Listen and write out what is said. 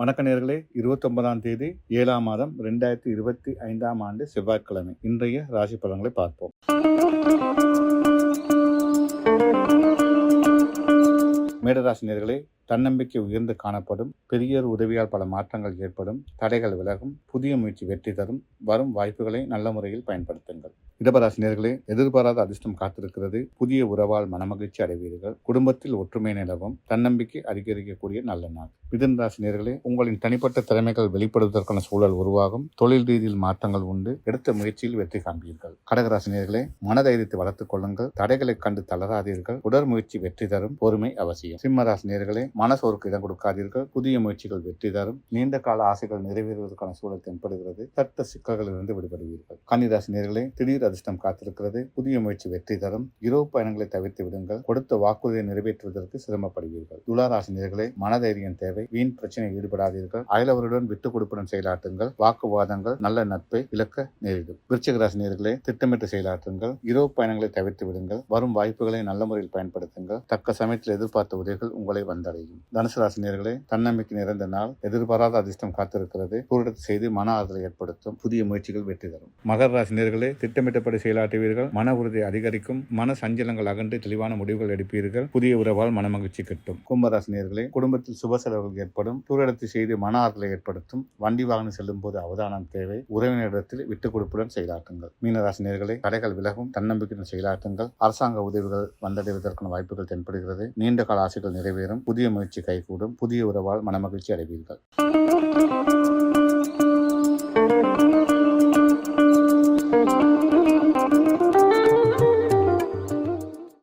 வணக்க நேர்களே இருபத்தொன்பதாம் தேதி ஏழாம் மாதம் ரெண்டாயிரத்தி இருபத்தி ஐந்தாம் ஆண்டு செவ்வாய்க்கிழமை. இன்றைய ராசி பலன்களை பார்ப்போம். மேடராசினியர்களே தன்னம்பிக்கை உயர்ந்து காணப்படும் பெரியோர் உதவியால் பல மாற்றங்கள் ஏற்படும் தடைகள் விலகும் புதிய முயற்சி வெற்றி தரும் வரும் வாய்ப்புகளை நல்ல முறையில் பயன்படுத்துங்கள். இடபராசினியர்களே எதிர்பாராத அதிர்ஷ்டம் காத்திருக்கிறது. புதிய உறவால் மனமகிழ்ச்சி அடைவீர்கள். குடும்பத்தில் ஒற்றுமை நிலவும். தன்னம்பிக்கை அதிகரிக்கக்கூடிய நல்ல நாள். மிதன் ராசினியர்களே உங்களின் தனிப்பட்ட திறமைகள் வெளிப்படுவதற்கான சூழல் உருவாகும். தொழில் ரீதியில் மாற்றங்கள் உண்டு. எடுத்த முயற்சியில் வெற்றி காண்பீர்கள். கடகராசினியர்களே மனதைரியத்தை வளர்த்துக் கொள்ளுங்கள். தடைகளை கண்டு தளராதீர்கள். உடற் முயற்சி வெற்றி தரும். பொறுமை அவசியம். சிம்மராசினியர்களே மனசோருக்கு இடம் கொடுக்காதீர்கள். புதிய முயற்சிகள் வெற்றி தரும். நீண்ட கால ஆசைகள் நிறைவேறுவதற்கான சூழல் தென்படுகிறது. சட்ட சிக்கல்களிலிருந்து விடுபடுவீர்கள். கன்னிராசினியர்களே திடீர் அதிர்ஷ்டம் காத்திருக்கிறது. புதிய முயற்சி வெற்றி தரும். இரவு பயணங்களை தவிர்த்து விடுங்கள். கொடுத்த வாக்குறுதியை நிறைவேற்றுவதற்கு சிரமப்படுவீர்கள். துளாராசினியர்களே மனதைரியம் தேவை. வீண் பிரச்சனை ஈடுபடாதீர்கள். அயலவருடன் விட்டுக் கொடுப்புடன் செயலாற்றுங்கள். வாக்குவாதங்கள் நல்ல நட்பை இழக்க நேரிடும். விருச்சிக திட்டமிட்டு செயலாற்றுங்கள். இரவு பயணங்களை தவிர்த்து விடுங்கள். வரும் வாய்ப்புகளை நல்ல முறையில் பயன்படுத்துங்கள். தக்க சமயத்தில் எதிர்பார்த்த உதவிகள் உங்களை வந்தடையும். தனுசு ராசினியர்களே தன்னம்பிக்கை நிறைந்த நாள். எதிர்பாராத அதிர்ஷ்டம் காத்திருக்கிறது. பூரிடத்தை செய்து மன ஆறுதலை ஏற்படுத்தும். புதிய முயற்சிகள் வெற்றி தரும். மகர ராசினியர்களே திட்டமிட்டபடி செயலாற்றுவீர்கள். மன உறுதி அதிகரிக்கும். மன சஞ்சலங்கள் அகன்று தெளிவான முடிவுகள் எடுப்பீர்கள். புதிய உறவால் மனமகிழ்ச்சி கிட்டும். கும்பராசினியர்களே குடும்பத்தில் சுப செலவுகள் ஏற்படும். தூரடத்து செய்து மன ஆறுதலை ஏற்படுத்தும். வண்டி வாகனம் செல்லும் போது அவதானம் தேவை. உறவினரிடத்தில் விட்டுக் கொடுப்புடன் செயலாற்றுங்கள். மீனராசினியர்களே கடைகள் விலகும். தன்னம்பிக்கையுடன் செயலாற்றுங்கள். அரசாங்க உதவிகள் வந்தடைவதற்கான வாய்ப்புகள் தென்படுகிறது. நீண்ட கால ஆசைகள் நிறைவேறும். புதிய முயற்சி கைகூடும். புதிய உறவால் மனமகிழ்ச்சி அடைவீர்கள்.